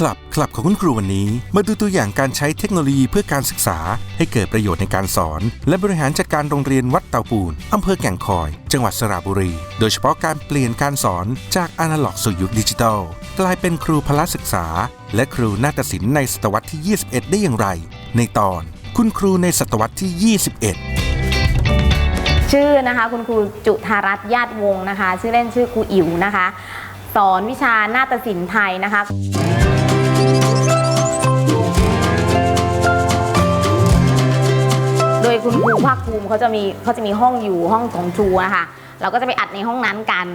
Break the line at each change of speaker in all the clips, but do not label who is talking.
คลับคลับของคุณครูวันนี้ มาดูตัวอย่างการใช้เทคโนโลยีเพื่อการศึกษา ให้เกิดประโยชน์ในการสอน และบริหารจัดการโรงเรียนวัดเตาปูนอำเภอแก่งคอย จังหวัดสระบุรี โดยเฉพาะการเปลี่ยนการสอนจากอนาล็อกสู่ยุคดิจิทัล กลายเป็นครูพละศึกษา และครูนาฏศิลป์ในศตวรรษที่ 21 ได้อย่างไร ในตอน คุณครูในศตวรรษที่ 21
ชื่อนะคะคุณครูจุธารัตน์ญาติวงศ์นะคะ ชื่อเล่นชื่อครูอิ๋วนะคะ สอนวิชานาฏศิลป์ไทยนะคะ คุณครูภาคภูมิเขาจะมีเขาจะมีห้องอยู่ห้องของครูนะคะเราก็จะไปอัดในห้องนั้นกัน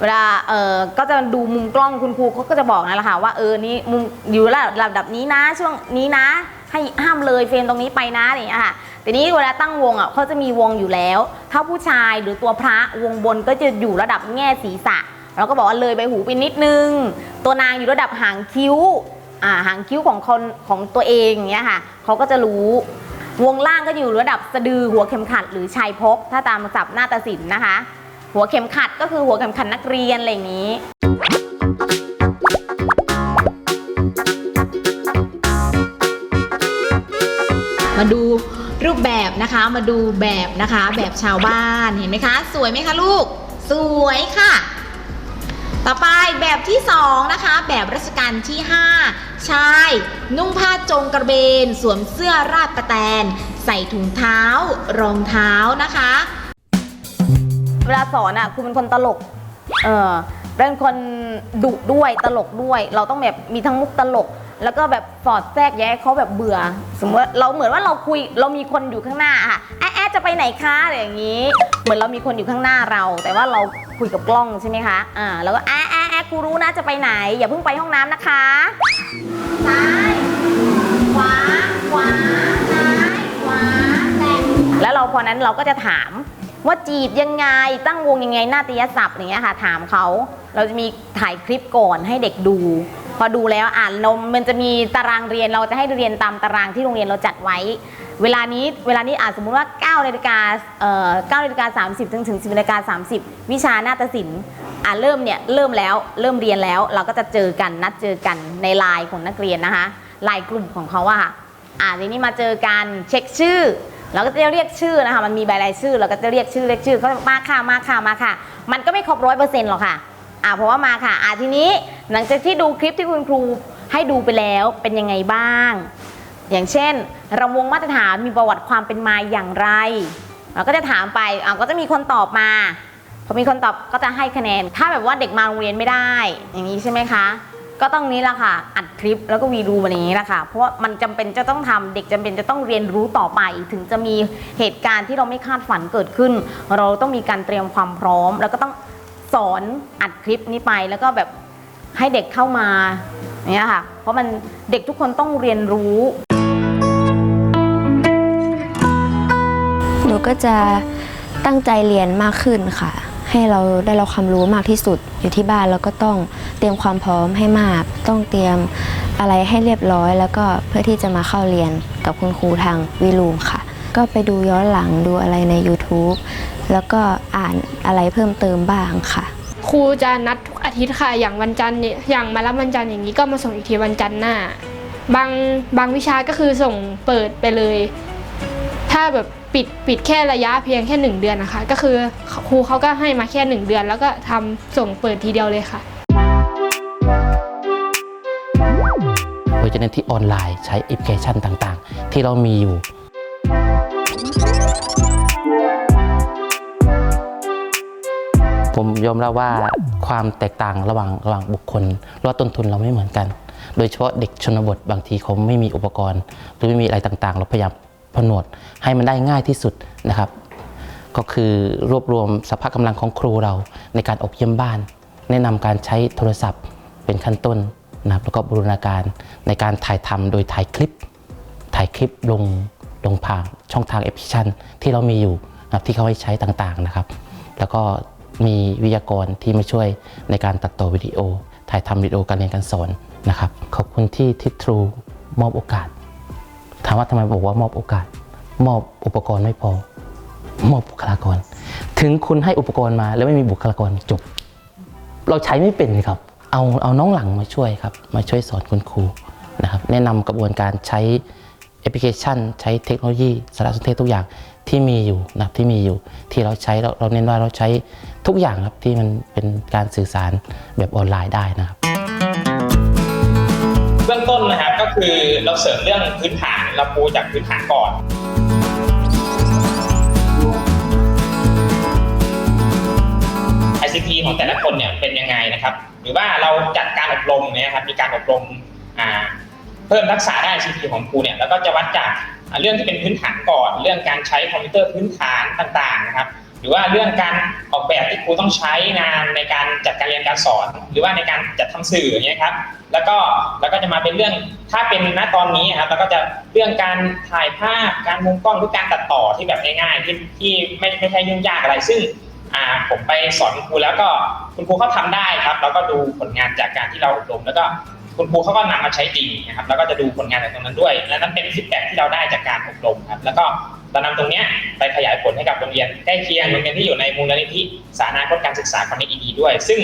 เวลาเออก็จะดูมุมกล้องคุณครูเขาก็จะบอกนั่นแหละค่ะว่าเออนี่มุมอยู่ระดับระดับนี้นะ ช่วงนี้นะ ให้ห้ามเลยเฟรมตรงนี้ไปนะอย่างเงี้ยค่ะทีนี้เวลาตั้งวงอะเขาจะมีวงอยู่แล้ว ถ้าผู้ชายหรือตัวพระวงบนก็จะอยู่ระดับแง่ศีรษะเราก็บอกว่าเลยใบหูไปนิดนึง ตัวนางอยู่ระดับหางคิ้วอ่าหางคิ้วของคนของตัวเองอย่างเงี้ยค่ะเขาก็จะรู้ วงล่างก็อยู่ระดับสะดือหัวเข็มขัดหรือชายพก ถ้าตามศัพท์นาฏศิลป์นะคะ หัวเข็มขัดก็คือหัวเข็มขัดนักเรียนอะไรอย่างนี้มาดูรูปแบบนะคะมาดูแบบนะคะ แบบชาวบ้านเห็นไหมคะ สวยไหมคะลูก สวยค่ะ ต่อไปแบบที่สองนะคะ แบบรัชกาลที่ 5 ชาย นุ่งผ้าจงกระเบน สวมเสื้อราดประแตน ใส่ถุงเท้า รองเท้านะคะ เวลาสอนอะคุณเป็นคนตลก เออเป็นคนดุด้วยตลกด้วย เราต้องแบบมีทั้งมุกตลก แล้วก็แบบสอดแทรกแย้เขาแบบเบื่อ สมมติเราเหมือนว่าเราคุยเรามีคนอยู่ข้างหน้าอะแอะแอะจะไปไหนคะอะไรอย่างนี้ เหมือนเรามีคนอยู่ข้างหน้าเรา แต่ว่าเราคุยกับกล้องใช่ไหมคะอ่าแล้วก็แอะแอะแอะกูรู้นะจะไปไหน อย่าเพิ่งไปห้องน้ำนะคะซ้ายขวาขวาซ้ายขวาแต่แล้วเราพอนั้นเราก็จะถามว่าจีบยังไงตั้งวงยังไงหน้าฏยศัพท์อย่างเงี้ยค่ะ ถามเขาเราจะมีถ่ายคลิปก่อนให้เด็กดู พอดูแล้วอ่านนมมันจะมีตารางเรียนเราจะให้เรียนตามตารางที่โรงเรียนเราจัดไว้ เวลานี้เวลานี้อาจสมมุติว่า9นาฬิกาเอ่อ9นาฬิกา30ถึงถึง10นาฬิกา30 วิชาหน้าฏศิลป์อ่าเริ่มเนี่ยเริ่มแล้วเริ่มเรียนแล้วเราก็จะเจอกันนัดเจอกันในไลน์ของนักเรียนนะคะไลน์กลุ่มของเขาอะค่ะอ่าทีนี้มาเจอกันเช็คชื่อเราก็จะเรียกชื่อนะคะมันมีใบรายชื่อเราก็จะเรียกชื่อเรียกชื่อเขามาค่ะมาค่ะมาค่ะ มันก็ไม่ครบร้อยเปอร์เซ็นต์หรอกค่ะ อ่าเพราะว่ามาค่ะอ่าทีนี้หลังจากที่ดูคลิปที่คุณครูให้ดูไปแล้วเป็นยังไงบ้าง อย่างเช่นรำวงมาตรฐานมีประวัติความเป็นมาอย่างไร เราก็จะถามไปอ่าก็จะมีคนตอบมาพอมีคนตอบก็จะให้คะแนน ถ้าแบบว่าเด็กมาโรงเรียนไม่ได้ อย่างนี้ใช่ไหมคะก็ต้องนี้ละค่ะ อัดคลิปแล้วก็วีดูมาอย่างนี้ละค่ะ เพราะว่ามันจำเป็นจะต้องทำเด็กจำเป็นจะต้องเรียนรู้ต่อไป ถึงจะมีเหตุการณ์ที่เราไม่คาดฝันเกิดขึ้น เราต้องมีการเตรียมความพร้อม แล้วก็ต้อง สอนอัดคลิปนี้ไปแล้วก็แบบให้เด็กเข้ามาเงี้ยค่ะ เพราะมันเด็กทุกคนต้องเรียนรู้
หนูก็จะตั้งใจเรียนมากขึ้นค่ะ ให้เราได้รับความรู้มากที่สุดอยู่ที่บ้านแล้วก็ต้องเตรียมความพร้อมให้มาก ต้องเตรียมอะไรให้เรียบร้อย แล้วก็เพื่อที่จะมาเข้าเรียนกับคุณครูทางวิลูมค่ะ ก็ไปดูย้อนหลังดูอะไรใน YouTube แล้วก็อ่านอะไรเพิ่มเติมบ้างค่ะ
ครูจะนัดทุกอาทิตย์ค่ะ อย่างวันจันทร์เนี่ยอย่างมารับวันจันทร์อย่างนี้ก็มาส่งอีกทีวันจันทร์หน้า บางบางวิชาก็คือส่งเปิดไปเลย ถ้าแบบปิดปิดแค่ระยะเพียงแค่หนึ่งเดือนนะคะ ก็คือครูเขาก็ให้มาแค่หนึ่งเดือน แล้วก็ทำส่งเปิดทีเดียวเลยค่ะ
โดยจะเน้นที่ออนไลน์ใช้แอปพลิเคชันต่างๆ ที่เรามีอยู่ ผมยอมรับว่าความแตกต่างระหว่างระหว่างบุคคลรอว่าต้นทุนเราไม่เหมือนกัน โดยเฉพาะเด็กชนบทบางทีเขาไม่มีอุปกรณ์ หรือไม่มีอะไรต่างๆ เราพยายามผนวดให้มันได้ง่ายที่สุดนะครับ ก็คือรวบรวมสภาพกำลังของครูเราในการอบเยี่ยมบ้าน แนะนำการใช้โทรศัพท์เป็นขั้นต้นนะครับแล้วก็บูรณาการในการถ่ายทำโดยถ่ายคลิป ถ่ายคลิปลงลงผ่านช่องทางแอปพลิเคชันที่เรามีอยู่นะครับที่เขาให้ใช้ต่างๆนะครับ แล้วก็ มีวิทยากรที่มาช่วยในการตัดต่อวิดีโอ ถ่ายทำวิดีโอการเรียนการสอนนะครับ ขอบคุณที่ทิทรูมอบโอกาส ถามว่าทำไมบอกว่ามอบโอกาส มอบอุปกรณ์ไม่พอ มอบบุคลากร ถึงคุณให้อุปกรณ์มาแล้วไม่มีบุคลากรจบ เราใช้ไม่เป็นครับ เอาเอาน้องหลังมาช่วยครับ มาช่วยสอนคุณครูนะครับ แนะนำกระบวนการใช้แอปพลิเคชัน ใช้เทคโนโลยีสารสนเทศทุกอย่างที่มีอยู่นะครับที่มีอยู่ ที่เราใช้เราเราเน้นว่าเราใช้ ทุกอย่างครับที่มันเป็นการสื่อสารแบบออนไลน์ได้นะครับ
เบื้องต้นนะครับก็คือเราเสริมเรื่องพื้นฐานเราปูจากพื้นฐานก่อน ICT ของแต่ละคนเนี่ยเป็นยังไงนะครับ หรือว่าเราจัดการอบรมเนี่ยครับมีการอบรมอ่าเพิ่มทักษะด้าน ICT ของครูเนี่ยแล้วก็จะวัดจากเรื่องที่เป็นพื้นฐานก่อน เรื่องการใช้คอมพิวเตอร์พื้นฐานต่างๆนะครับ รือว่าเรื่องการออกแบบที่ครูต้องใช้งานในการจัดการเรียนการสอน หรือว่าในการจัดทำสื่ออย่างเงี้ยครับ แล้วก็แล้วก็จะมาเป็นเรื่องถ้าเป็นณตอนนี้ครับแล้วก็จะเรื่องการถ่ายภาพการมุมกล้องหรือการตัดต่อที่แบบง่ายๆที่ที่ไม่ไม่ใช่ยุ่งยากอะไรซึ่งอ่าผมไปสอนคุณครูแล้วก็คุณครูเขาทำได้ครับ แล้วก็ดูผลงานจากการที่เราอบรมแล้วก็คุณครูเขาก็นำมาใช้จริงนะครับแล้วก็จะดูผลงานจากตรงนั้นด้วย และนั่นเป็นฟีดแบ็ที่เราได้จากการอบรมครับ แล้วก็ เรานำตรงเนี้ยไปขยายผลให้กับโรงเรียนใกล้เคียงโรงเรียนที่อยู่ในมูลนิธิสาธารณคตการศึกษาคอนเนคอีด้วย ซึ่ง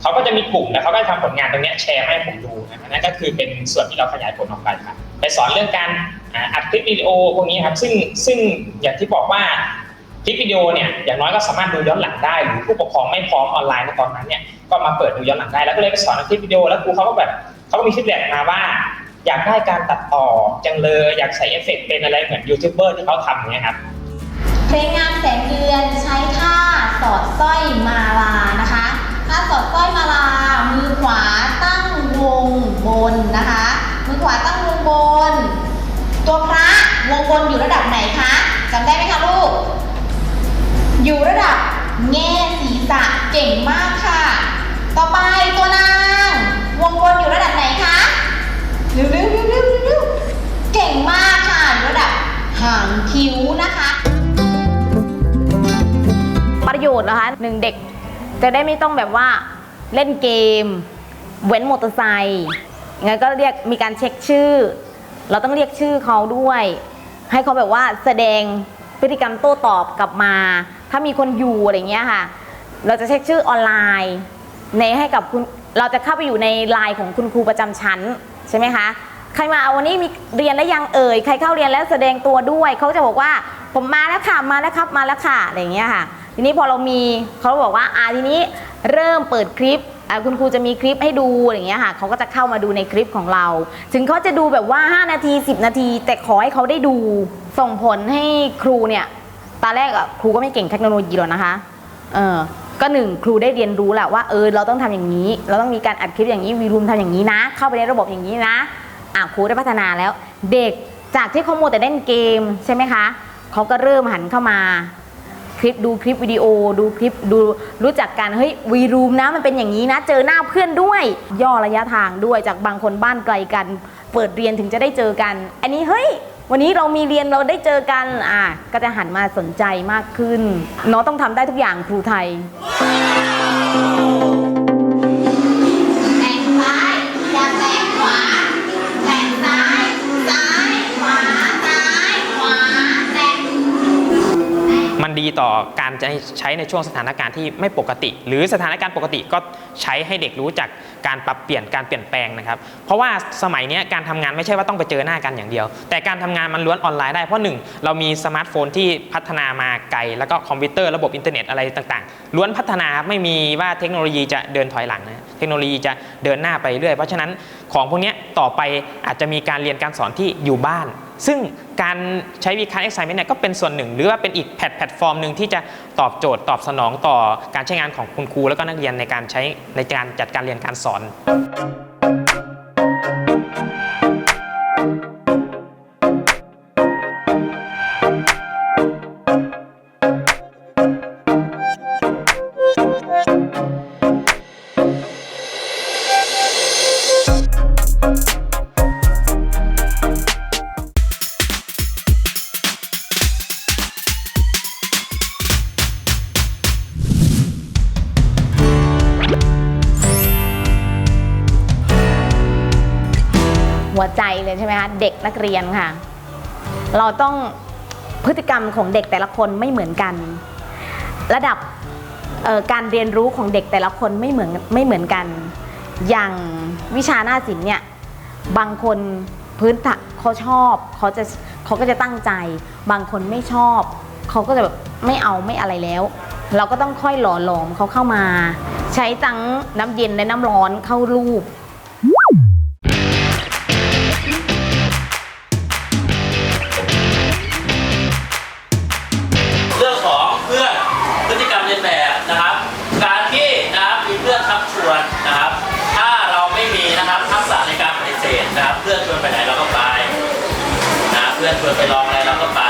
เขาก็จะมีกลุ่มแล้วเขาก็จะทำผลงานตรงนี้แชร์ให้ผมดูนะครับนั่นก็คือเป็นส่วนที่เราขยายผลออกไปครับไปสอนเรื่องการอัดคลิปวิดีโอพวกนี้ครับซึ่งซึ่งอย่างที่บอกว่าคลิปวิดีโอเนี่ยอย่างน้อยก็สามารถดูย้อนหลังได้หรือผู้ปกครองไม่พร้อมออนไลน์ในตอนนั้นเนี่ยก็มาเปิดดูย้อนหลังได้แล้วก็เลยไปสอนคลิปวิดีโอแล้วครูเขาก็แบบเขาก็มีฟีดแบ็กมาว่า อยากได้การตัดต่อจังเลยอยากใส่เอฟเฟกต์เป็นอะไรเหมือนยูทูบเบอร์ที่เขาทำเนี่ยครับ
เพลงงามแสงเดือนใช้ท่าสอดสร้อยมาลานะคะท่าสอดสร้อยมาลา มือขวาตั้งวงบนนะคะ มือขวาตั้งวงบน ตัวพระวงบนอยู่ระดับไหนคะจำได้ไหมคะลูก อยู่ระดับแง่ศีรษะเก่งมากค่ะ ต่อไปตัวนางวงบนอยู่ระดับไหนคะ เร็วๆเร็วๆเร็วๆเร็วๆเก่งมากค่ะอยู่ระดับหางคิ้วนะคะ ประโยชน์นะคะหนึ่งเด็กจะได้ไม่ต้องแบบว่าเล่นเกม เว้นมอเตอร์ไซค์งั้นก็เรียกมีการเช็คชื่อ เราต้องเรียกชื่อเขาด้วย ให้เขาแบบว่าแสดงพฤติกรรมโต้ตอบกลับมา ถ้ามีคนอยู่อะไรเงี้ยค่ะ เราจะเช็คชื่อออนไลน์ ในให้กับคุณเราจะเข้าไปอยู่ในไลน์ของคุณครูประจำชั้น ใช่ไหมคะใครมาเอาวันนี้มีเรียนแล้วยังเอ่ยใครเข้าเรียนแล้วแสดงตัวด้วยเขาจะบอกว่าผมมาแล้วค่ะมาแล้วครับมาแล้วค่ะอะไรอย่างเงี้ยค่ะ ทีนี้พอเรามีเขาบอกว่าอ่าทีนี้เริ่มเปิดคลิปคุณครูจะมีคลิปให้ดูอะไรอย่างเงี้ยค่ะเขาก็จะเข้ามาดูในคลิปของเรา ถึงเขาจะดูแบบว่า 5 นาที 10 นาที แต่ขอให้เขาได้ดูส่งผลให้ครูเนี่ยตอนแรกอะครูก็ไม่เก่งเทคโนโลยีหรอกนะคะ เออ ก็หนึ่งครูได้เรียนรู้แหละว่าเออเราต้องทำอย่างนี้ เราต้องมีการอัดคลิปอย่างนี้วีรูมทำอย่างนี้นะ เข้าไปในระบบอย่างนี้นะอะครูได้พัฒนาแล้ว เด็กจากที่เขาโมแต่เล่นเกมใช่ไหมคะเขาก็เริ่มหันเข้ามาคลิปดูคลิปวิดีโอดูคลิปดูรู้จักกันเฮ้ยวีรูมนะมันเป็นอย่างนี้นะ เจอหน้าเพื่อนด้วย ย่อระยะทางด้วยจากบางคนบ้านไกลกัน เปิดเรียนถึงจะได้เจอกัน อันนี้เฮ้ย วันนี้เรามีเรียนเราได้เจอกันอะก็จะหันมาสนใจมากขึ้นเน้องต้องทำได้ทุกอย่างครูไทย
ดีต่อการจะใช้ในช่วงสถานการณ์ที่ไม่ปกติ หรือสถานการณ์ปกติก็ใช้ให้เด็กรู้จักการปรับเปลี่ยนการเปลี่ยนแปลงนะครับ เพราะว่าสมัยนี้การทำงานไม่ใช่ว่าต้องไปเจอหน้ากันอย่างเดียว แต่การทำงานมันล้วนออนไลน์ได้เพราะหนึ่งเรามีสมาร์ทโฟนที่พัฒนามาไกล แล้วก็คอมพิวเตอร์ระบบอินเทอร์เน็ตอะไรต่างๆ ล้วนพัฒนาไม่มีว่าเทคโนโลยีจะเดินถอยหลังนะเทคโนโลยีจะเดินหน้าไปเรื่อยเพราะฉะนั้นของพวกนี้ต่อไปอาจจะมีการเรียนการสอนที่อยู่บ้าน ซึ่งการใช้วีค a เอ็กไซเมนต์เนี่ยก็เป็นส่วนหนึ่ง หรือว่าเป็นอีกแพลตแพลตฟอร์มหนึ่งที่จะตอบโจทย์ตอบสนองต่อการใช้งานของคุณครู แล้วก็นักเรียนในการใช้ในการจัดการเรียนการสอน
เด็กนักเรียนค่ะ เราต้องพฤติกรรมของเด็กแต่ละคนไม่เหมือนกัน ระดับการเรียนรู้ของเด็กแต่ละคนไม่เหมือนไม่เหมือนกัน อย่างวิชาหน้าศิลป์เนี่ยบางคนพื้นฐานเขาชอบเขาจะเขาก็จะตั้งใจ บางคนไม่ชอบเขาก็จะแบบไม่เอาไม่อะไรแล้ว เราก็ต้องค่อยหล่อหลอมเขาเข้ามา ใช้ทั้งน้ำเย็นและน้ำร้อนเข้ารูป
พื่อนชวนไปลองอะไรเราก็ไป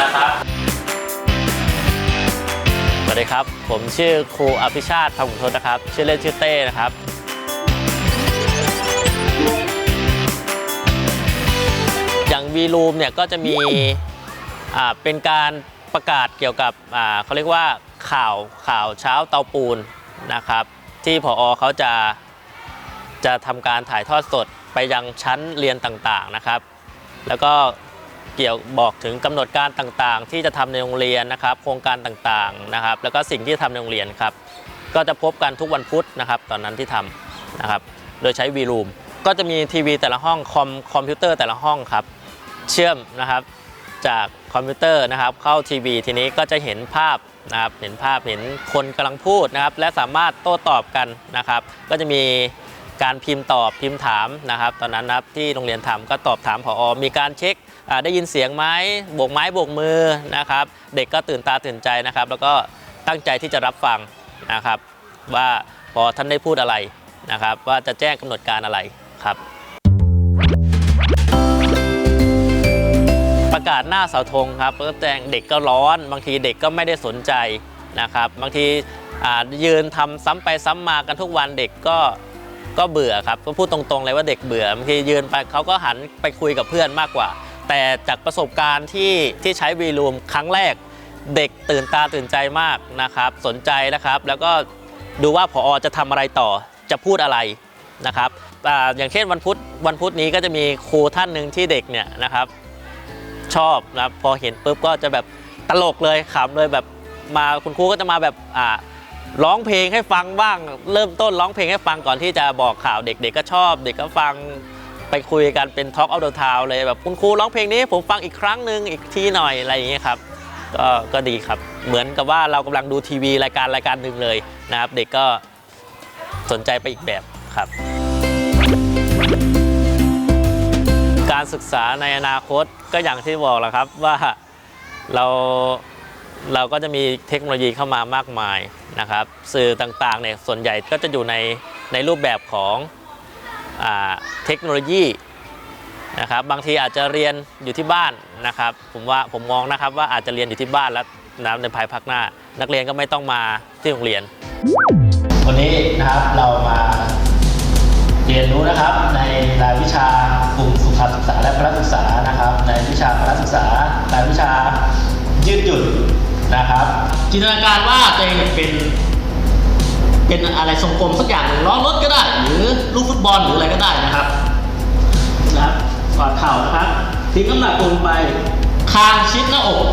นะครับสวัสดีครับ ผมชื่อครูอภิชาติธรรมขุนทศนะครับ ชื่อเล่นชื่อเต้นะครับ อย่างวีรูมเนี่ยก็จะมีอ่าเป็นการประกาศเกี่ยวกับอ่าเขาเรียกว่าข่าวข่าวเช้าเตาปูนนะครับ ที่ผอเขาจะจะทำการถ่ายทอดสดไปยังชั้นเรียนต่างๆนะครับ แล้วก็ เกี่ยวบอกถึงกำหนดการต่างๆ ที่จะทำในโรงเรียนนะครับ โครงการต่างๆนะครับ แล้วก็สิ่งที่ทำในโรงเรียนครับ ก็จะพบกันทุกวันพุธนะครับ ตอนนั้นที่ทำนะครับ โดยใช้วีรูมก็จะมีทีวีแต่ละห้องคอมคอมพิวเตอร์แต่ละห้องครับ เชื่อมนะครับจากคอมพิวเตอร์นะครับ เข้าทีวีทีนี้ก็จะเห็นภาพนะครับเห็นภาพเห็นคนกำลังพูดนะครับ และสามารถโต้ตอบกันนะครับ ก็จะมีการพิมพ์ตอบพิมพ์ถามนะครับ ตอนนั้นนะครับที่โรงเรียนทำก็ตอบถามผอ มีการเช็ค ได้ยินเสียงไหมโบกไม้โบกมือนะครับ เด็กก็ตื่นตาตื่นใจนะครับ แล้วก็ตั้งใจที่จะรับฟังนะครับ ว่าพอท่านได้พูดอะไรนะครับ ว่าจะแจ้งกำหนดการอะไรครับ ประกาศหน้าเสาธงครับก็แจ้งเด็กก็ร้อน บางทีเด็กก็ไม่ได้สนใจนะครับ บางทียืนทำซ้ำไปซ้ำมากันทุกวันเด็กก็ก็เบื่อครับก็พูดตรงๆเลยว่าเด็กเบื่อบางทียืนไปเขาก็หันไปคุยกับเพื่อนมากกว่า แต่จากประสบการณ์ที่ที่ใช้วีรูมครั้งแรกเด็กตื่นตาตื่นใจมากนะครับ สนใจนะครับ แล้วก็ดูว่าผอจะทำอะไรต่อจะพูดอะไรนะครับออย่างเช่นวันพุธวันพุธนี้ก็จะมีครูท่านหนึ่งที่เด็กเนี่ยนะครับ ชอบนะบพอเห็นปุ๊บก็จะแบบตลกเลยขำเลยแบบมาคุณครูก็จะมาแบบอ่าร้องเพลงให้ฟังบ้าง เริ่มต้นร้องเพลงให้ฟังก่อนที่จะบอกข่าวเด็ก ๆ ก็ชอบ เด็กก็ฟัง ไปคุยกันเป็น Talk Out of Town เลยแบบคุณครูร้องเพลงนี้ผมฟังอีกครั้งหนึ่งอีกทีหน่อยอะไรอย่างเงี้ยครับก็ก็ดีครับ เหมือนกับว่าเรากำลังดูทีวีรายการรายการหนึ่งเลยนะครับ เด็กก็สนใจไปอีกแบบครับ การศึกษาในอนาคตก็อย่างที่บอกแหละครับว่าเราเราก็จะมีเทคโนโลยีเข้ามามากมายนะครับ สื่อต่างๆเนี่ยส่วนใหญ่ก็จะอยู่ในในรูปแบบของ เทคโนโลยีนะครับบางทีอาจจะเรียนอยู่ที่บ้านนะครับผมว่าผมมองนะครับว่าอาจจะเรียนอยู่ที่บ้านแล้วนะในภายภาคหน้า นักเรียนก็ไม่ต้องมาที่โรงเรียน วันนี้นะครับเรามาเรียนรู้นะครับในรายวิชากลุ่มสุขศึกษาและพละศึกษานะครับ ในวิชาพละศึกษารายวิชายืดหยุ่นนะครับ จินตนาการว่าตัวเองเป็น เป็นอะไรทรงกลมสักอย่างหนึ่งล้อรถก็ได้ หรือลูกฟุตบอลหรืออะไรก็ได้นะครับนะครับกอดเข่านะครับทิ้งน้ำหนักลงไปคางชิดหน้าอก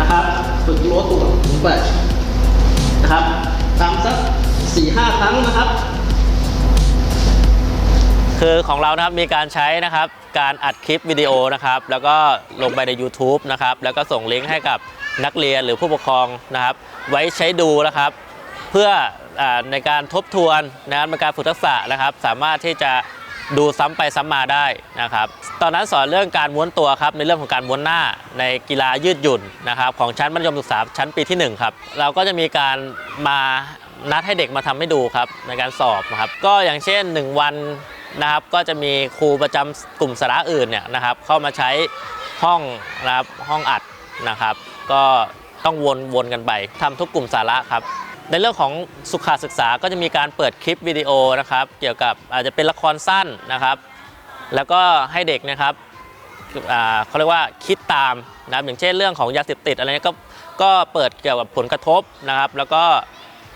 นะครับฝึกโล้ตัวลงไปนะครับทำสักสี่ห้าครั้งนะครับ คือของเรานะครับมีการใช้นะครับการอัดคลิปวิดีโอนะครับ แล้วก็ลงไปใน YouTube นะครับ แล้วก็ส่งลิงก์ให้กับนักเรียนหรือผู้ปกครองนะครับ ไว้ใช้ดูนะครับ เพื่ออา ในการทบทวนนะครับในการฝึกทักษะนะครับ สามารถที่จะดูซ้ำไปซ้ำมาได้นะครับ ตอนนั้นสอนเรื่องการม้วนตัวครับในเรื่องของการม้วนหน้าในกีฬายืดหยุ่นนะครับ ของชั้นมัธยมศึกษาชั้นปีที่หนึ่งครับเราก็จะมีการมานัดให้เด็กมาทำให้ดูครับในการสอบนะครับ ก็อย่างเช่น 1 วันนะครับก็จะมีครูประจำกลุ่มสาระอื่นเนี่ยนะครับ เข้ามาใช้ห้องนะครับห้องอัดนะครับ ก็ต้องวนวนกันไปทำทุกกลุ่มสาระครับ ในเรื่องของสุขศึกษาก็จะมีการเปิดคลิปวิดีโอนะครับ เกี่ยวกับอาจจะเป็นละครสั้นนะครับ แล้วก็ให้เด็กนะครับเขาเรียกว่าคิดตามนะครับอย่างเช่นเรื่องของยาเสพติดอะไรเนี้ยก็ก็เปิดเกี่ยวกับผลกระทบนะครับ แล้วก็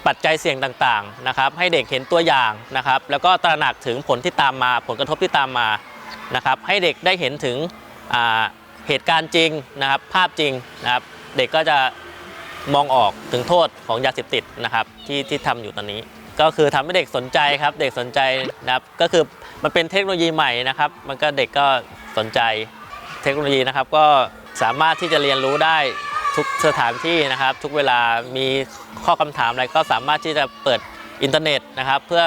ปัจจัยเสี่ยงต่างๆนะครับ ให้เด็กเห็นตัวอย่างนะครับ แล้วก็ตระหนักถึงผลที่ตามมา ผลกระทบที่ตามมานะครับ ให้เด็กได้เห็นถึงเหตุการณ์จริงนะครับ ภาพจริงนะครับ เด็กก็จะ มองออกถึงโทษของยาเสพติดนะครับที่ที่ทำอยู่ตอนนี้ ก็คือทำให้เด็กสนใจครับ เด็กสนใจนะครับก็คือมันเป็นเทคโนโลยีใหม่นะครับ มันก็เด็กก็สนใจเทคโนโลยีนะครับ ก็สามารถที่จะเรียนรู้ได้ทุกสถานที่นะครับ ทุกเวลามีข้อคำถามอะไรก็สามารถที่จะเปิดอินเทอร์เน็ตนะครับ เพื่อ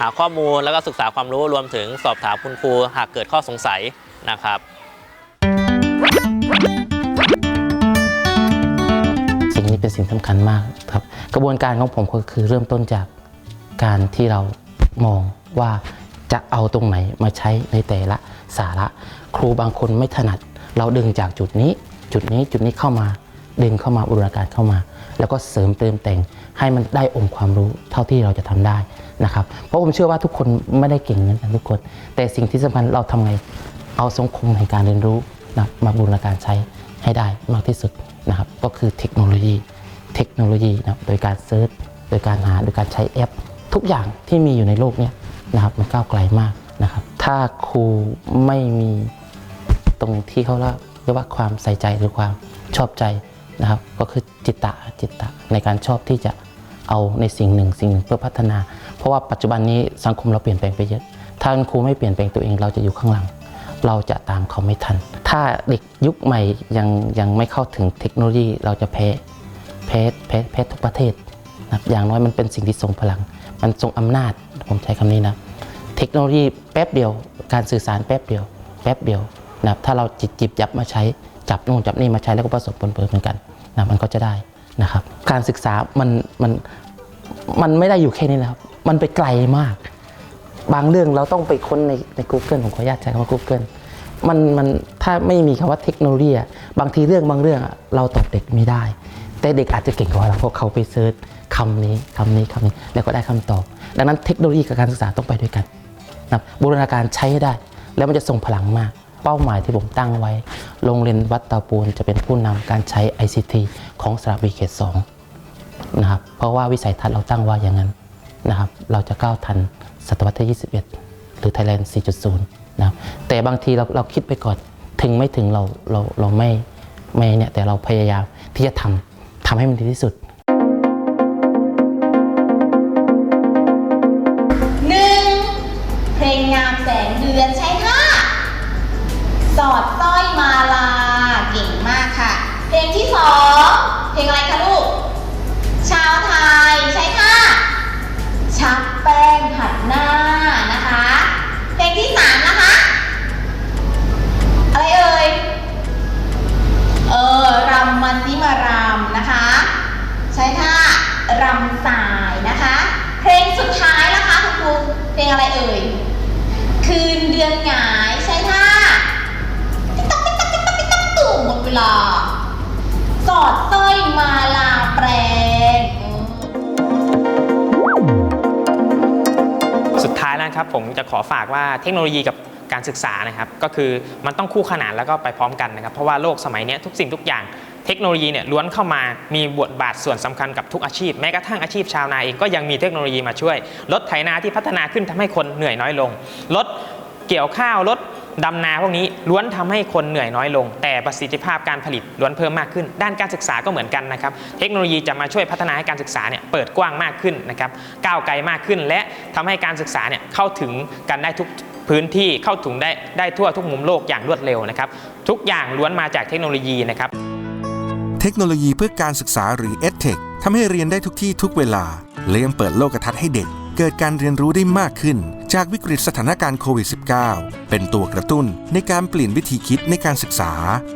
หาข้อมูลแล้วก็ศึกษาความรู้รวมถึงสอบถามคุณครูหากเกิดข้อสงสัยนะครับ
นี้เป็นสิ่งสำคัญมากครับ กระบวนการของผมก็คือเริ่มต้นจากการที่เรามองว่าจะเอาตรงไหนมาใช้ในแต่ละสาระ ครูบางคนไม่ถนัด เราดึงจากจุดนี้ จุดนี้จุดนี้เข้ามาดึงเข้ามาบูรณาการเข้ามา แล้วก็เสริมเติมแต่งให้มันได้องค์ความรู้เท่าที่เราจะทำได้นะครับ เพราะผมเชื่อว่าทุกคนไม่ได้เก่งเหมือนกันทุกคน แต่สิ่งที่สำคัญเราทำไงเอาสังคมแห่งการเรียนรู้นะมาบูรณาการใช้ให้ได้มากที่สุด นะครับก็คือเทคโนโลยีเทคโนโลยีนะครับโดยการเซิร์ชโดยการหาโดยการใช้แอป ทุกอย่างที่มีอยู่ในโลกเนี้นะครับมันก้าวไกลมากนะครับ ถ้าครูไม่มีตรงที่เขาเรียกว่าความใส่ใจหรือความชอบใจนะครับ ก็คือจิตตะจิตตะในการชอบที่จะเอาในสิ่งหนึ่ง สิ่งหนึ่งเพื่อพัฒนา เพราะว่าปัจจุบันนี้สังคมเราเปลี่ยนแปลงไปเยอะถ้าครูไม่เปลี่ยนแปลงตัวเองเราจะอยู่ข้างหลัง เราจะตามเขาไม่ทัน ถ้าเด็กยุคใหม่ยังยังไม่เข้าถึงเทคโนโลยีเราจะแพ้แพ้แพ้แพ้ทุกประเทศนะอย่างน้อยมันเป็นสิ่งที่ทรงพลัง มันทรงอำนาจผมใช้คำนี้นะ เทคโนโลยีแป๊บเดียว การสื่อสารแป๊บเดียว แป๊บเดียวนะถ้าเราจิบจิบยับมาใช้จับนู่นจับนี่มาใช้แล้วก็ประสบผลเปิดเหมือนกันนะมันก็จะได้นะครับ การศึกษามันมันมันไม่ได้อยู่แค่นี้นะครับ มันไปไกลมาก บางเรื่องเราต้องไปค้นในใน Google ผมขออนุญาตใช้คำว่า Google มันมันถ้าไม่มีคำว่าเทคโนโลยีอะบางทีเรื่องบางเรื่องเราตอบเด็กไม่ได้ แต่เด็กอาจจะเก่งกว่าเราเพราะเขาไปเซิร์ชคำนี้คำนี้คำนี้แล้วก็ได้คำตอบ ดังนั้นเทคโนโลยีกับการศึกษาต้องไปด้วยกันนะบูรณาการใช้ให้ได้ แล้วมันจะส่งพลังมาก เป้าหมายที่ผมตั้งไว้ โรงเรียนวัดตาปูนจะเป็นผู้นำการใช้ ICT ของสระบุรีเขต2นะครับเพราะว่าวิสัยทัศน์เราตั้งว่าอย่างนั้นนะครับเราจะก้าวทัน ศตวรรษที่ 21 หรือ Thailand 4.0 นะครับแต่บางทีเราเราคิดไปก่อน ถึงไม่ถึงเราเราเราไม่ไม่เนี่ยแต่เราพยายามที่จะทำทำให้มันดีที่สุด
หนึ่งเพลงงามแสงเดือนใช่ค่ะสอดสร้อยมาลา ลา สอดสร้อยมาลาแปลงอืม
สุดท้ายแล้วนะครับผมจะขอฝากว่าเทคโนโลยีกับการศึกษานะครับ ก็คือมันต้องคู่ขนานแล้วก็ไปพร้อมกันนะครับ เพราะว่าโลกสมัยนี้ทุกสิ่งทุกอย่างเทคโนโลยีเนี่ยล้วนเข้ามามีบทบาทส่วนสำคัญกับทุกอาชีพ แม้กระทั่งอาชีพชาวนาเองก็ยังมีเทคโนโลยีมาช่วยรถไถนาที่พัฒนาขึ้นทำให้คนเหนื่อยน้อยลงรถเกี่ยวข้าวรถ ดำนาพวกนี้ล้วนทำให้คนเหนื่อยน้อยลง แต่ประสิทธิภาพการผลิตล้วนเพิ่มมากขึ้น ด้านการศึกษาก็เหมือนกันนะครับ เทคโนโลยีจะมาช่วยพัฒนาให้การศึกษาเนี่ยเปิดกว้างมากขึ้นนะครับก้าวไกลมากขึ้น และทำให้การศึกษาเนี่ยเข้าถึงกันได้ทุกพื้นที่เข้าถึงได้ได้ทั่วทุกมุมโลกอย่างรวดเร็วนะครับ ทุกอย่างล้วนมาจากเทคโนโลยีนะครับ
เทคโนโลยีเพื่อการศึกษาหรือ EdTech ทำให้เรียนได้ทุกที่ทุกเวลาและยังเปิดโลกทัศน์ให้เด็ก เกิดการเรียนรู้ได้มากขึ้น จากวิกฤตสถานการณ์โควิด -19 เป็นตัวกระตุ้นในการเปลี่ยนวิธีคิดในการศึกษา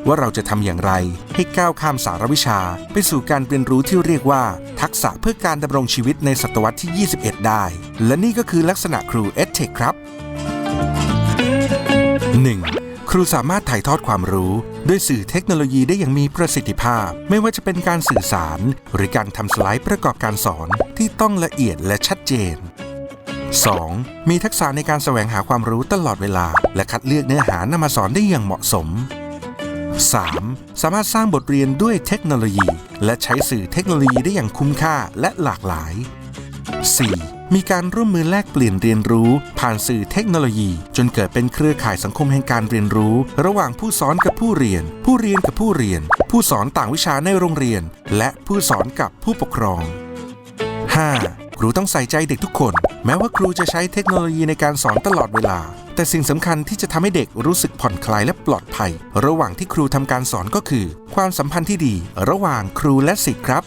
ว่าเราจะทำอย่างไร ให้ก้าวข้ามสารวิชา ไปสู่การเรียนรู้ที่เรียกว่า ทักษะเพื่อการดำรงชีวิตในศตวรรษที่ 21 ได้ และนี่ก็คือลักษณะครู EdTech ครับ 1. ครูสามารถถ่ายทอดความรู้ด้วยสื่อเทคโนโลยีได้อย่างมีประสิทธิภาพ ไม่ว่าจะเป็นการสื่อสาร หรือการทำสไลด์ประกอบการสอนที่ต้องละเอียดและชัดเจน 2. มีทักษะในการแสวงหาความรู้ตลอดเวลา และคัดเลือกเนื้อหานำมาสอนได้อย่างเหมาะสม 3. สามารถสร้างบทเรียนด้วยเทคโนโลยี และใช้สื่อเทคโนโลยีได้อย่างคุ้มค่าและหลากหลาย 4. มีการร่วมมือแลกเปลี่ยนเรียนรู้ ผ่านสื่อเทคโนโลยี จนเกิดเป็นเครือข่ายสังคมแห่งการเรียนรู้ ระหว่างผู้สอนกับผู้เรียน ผู้เรียนกับผู้เรียน ผู้สอนต่างวิชาในโรงเรียน และผู้สอนกับผู้ปกครอง 5. ครูต้องใส่ใจเด็กทุกคน แม้ว่าครูจะใช้เทคโนโลยีในการสอนตลอดเวลา แต่สิ่งสำคัญที่จะทำให้เด็กรู้สึกผ่อนคลายและปลอดภัย ระหว่างที่ครูทำการสอนก็คือ ความสัมพันธ์ที่ดี ระหว่างครูและศิษย์ครับ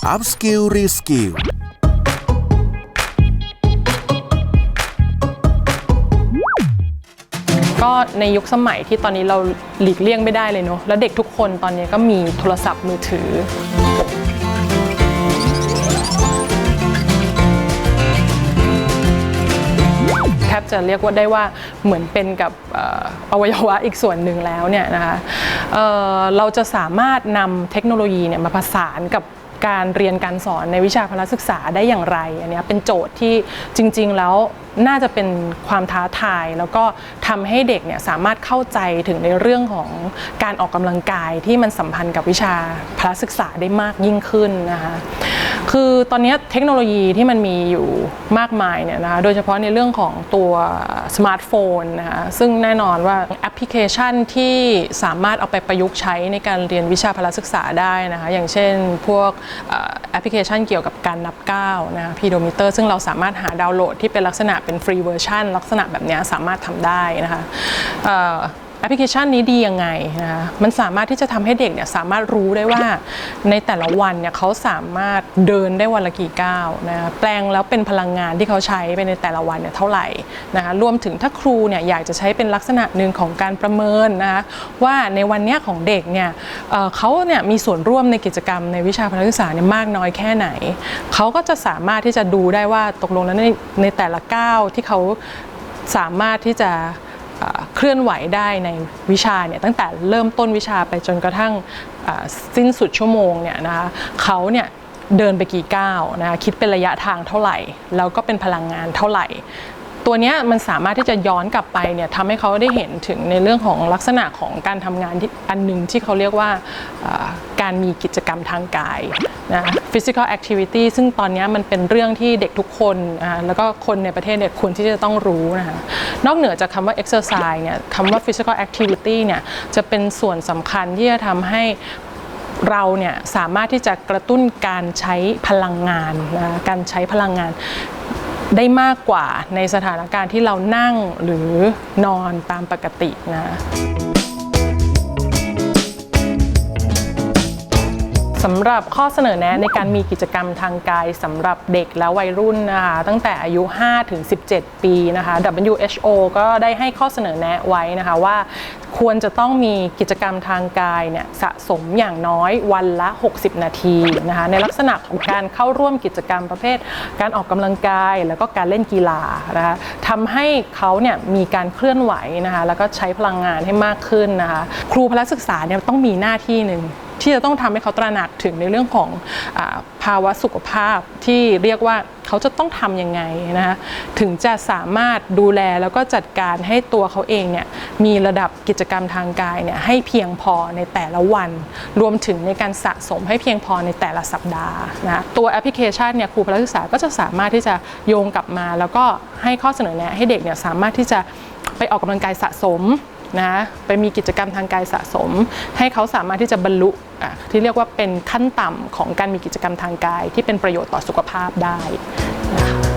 ช่วง Upskill Reskill
ก็ในยุคสมัยที่ตอนนี้เราหลีกเลี่ยงไม่ได้เลยเนอะแล้วเด็กทุกคนตอนนี้ก็มีโทรศัพท์มือถือ แทบจะเรียกว่าได้ว่าเหมือนเป็นกับอวัยวะอีกส่วนหนึ่งแล้วเนี่ยนะคะเเราจะสามารถนำเทคโนโลยีเนี่ยมาผสานกับ การเรียนการสอนในวิชาพละศึกษาได้อย่างไร อันนี้เป็นโจทย์ที่จริง ๆ แล้ว น่าจะเป็นความท้าทาย แล้วก็ทำให้เด็กเนี่ยสามารถเข้าใจถึงในเรื่องของการออกกำลังกายที่มันสัมพันธ์กับวิชาพละศึกษาได้มากยิ่งขึ้นนะคะคือตอนนี้เทคโนโลยีที่มันมีอยู่มากมายเนี่ยนะคะโดยเฉพาะในเรื่องของตัวสมาร์ทโฟนนะคะซึ่งแน่นอนว่าแอปพลิเคชันที่สามารถเอาไปประยุกต์ใช้ในการเรียนวิชาพละศึกษาได้นะคะอย่างเช่นพวกแอปพลิเคชันเกี่ยวกับการนับก้าวนะพีโดมิเตอร์ซึ่งเราสามารถหาดาวน์โหลดที่เป็นลักษณะเป็นฟรีเวอร์ชันลักษณะแบบนี้สามารถทำได้นะคะ แอปพลิเคชันนี้ดียังไงนะคะมันสามารถที่จะทำให้เด็กเนี่ยสามารถรู้ได้ว่าในแต่ละวันเนี่ยเขาสามารถเดินได้วันละกี่ก้าวนะคะแปลงแล้วเป็นพลังงานที่เขาใช้ไปในแต่ละวันเนี่ยเท่าไหร่นะคะรวมถึงถ้าครูเนี่ยอยากจะใช้เป็นลักษณะหนึ่งของการประเมินนะคะว่าในวันเนี้ยของเด็กเนี่ยเเขาเนี่ยมีส่วนร่วมในกิจกรรมในวิชาพละศึกษาเนี่ยมากน้อยแค่ไหน เขาก็จะสามารถที่จะดูได้ว่าตกลงแล้วในในแต่ละก้าวที่เขาสามารถที่จะ เคลื่อนไหวได้ในวิชาเนี่ยตั้งแต่เริ่มต้นวิชาไปจนกระทั่งสิ้นสุดชั่วโมงเนี่ยนะคะเขาเนี่ยเดินไปกี่ก้าวนะคะคิดเป็นระยะทางเท่าไหร่ แล้วก็เป็นพลังงานเท่าไหร่ ตัวเนี้ยมันสามารถที่จะย้อนกลับไปเนี่ยทำให้เขาได้เห็นถึงในเรื่องของลักษณะของการทำงานที่อันหนึ่งที่เขาเรียกว่าการมีกิจกรรมทางกายนะ physical activity ซึ่งตอนนี้มันเป็นเรื่องที่เด็กทุกคนแล้วก็คนในประเทศเนี่ยควรที่จะต้องรู้นะคะนอกเหนือจากคำว่า exercise เนี่ยคำว่า physical activity เนี่ยจะเป็นส่วนสำคัญที่จะทำให้เราเนี่ยสามารถที่จะกระตุ้นการใช้พลังงานนะการใช้พลังงานได้มากกว่าในสถานการณ์ที่เรานั่งหรือนอนตามปกตินะ สำหรับข้อเสนอแนะในการมีกิจกรรมทางกายสำหรับเด็กและวัยรุ่นนะคะตั้งแต่อายุ 5 ถึง 17 ปีนะคะ WHO ก็ได้ให้ข้อเสนอแนะไว้นะคะว่า ควรจะต้องมีกิจกรรมทางกายเนี่ยสะสมอย่างน้อยวันละ 60 นาทีนะคะในลักษณะของการเข้าร่วมกิจกรรมประเภท การออกกำลังกายแล้วก็การเล่นกีฬานะคะทำให้เขาเนี่ยมีการเคลื่อนไหวนะคะแล้วก็ใช้พลังงานให้มากขึ้นนะคะครูพละศึกษาเนี่ยต้องมีหน้าที่หนึ่ง ที่จะต้องทำให้เขาตระหนักถึงในเรื่องของอภาวะสุขภาพที่เรียกว่าเขาจะต้องทำยังไงนะคะถึงจะสามารถดูแลแล้วก็จัดการให้ตัวเขาเองเนี่ยมีระดับกิจกรรมทางกายเนี่ยให้เพียงพอในแต่ละวัน รวมถึงในการสะสมให้เพียงพอในแต่ละสัปดาห์นะตัวแอปพลิเคชันเนี่ยครูพละศึกษาก็จะสามารถที่จะโยงกลับมา แล้วก็ให้ข้อเสนอแนะให้เด็กเนี่ยสามารถที่จะไปออกกำลังกายสะสม นะไปมีกิจกรรมทางกายสะสม ให้เขาสามารถที่จะบรรลุที่เรียกว่าเป็นขั้นต่ำของการมีกิจกรรมทางกาย ที่เป็นประโยชน์ต่อสุขภาพได้นะคะ